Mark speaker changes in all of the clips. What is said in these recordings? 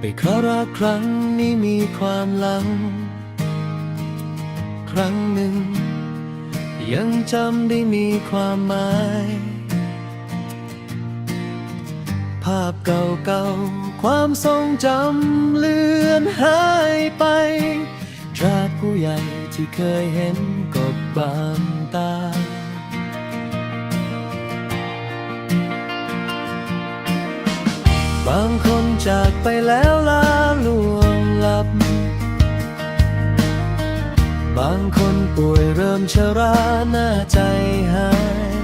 Speaker 1: ให้ครารักครั้งนี้มีความหลัง ครั้งหนึ่ง ยังจำได้มีความหมาย ภาพเก่าๆ ความทรงจำเลือนหายไปตราบผู้ใหญ่ที่เคยเห็นก็บางตาบางคน จากไปแล้วลาลวงลับ บางคนป่วยเริ่มชราหน้าใจหาย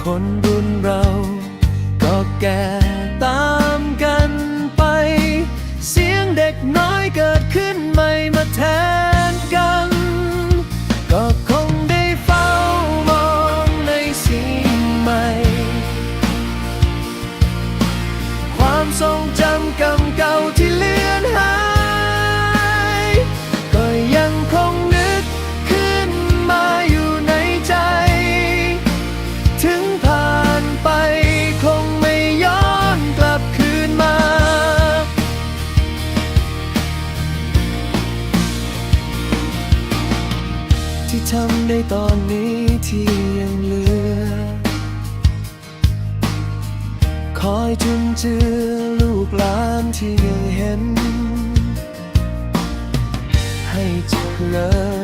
Speaker 1: คนรุ่ ที่ทำได้ตอนนี้ที่ยังเหลือ คอยจุนเจือลูกหลานที่ยังเห็น ให้เจริญ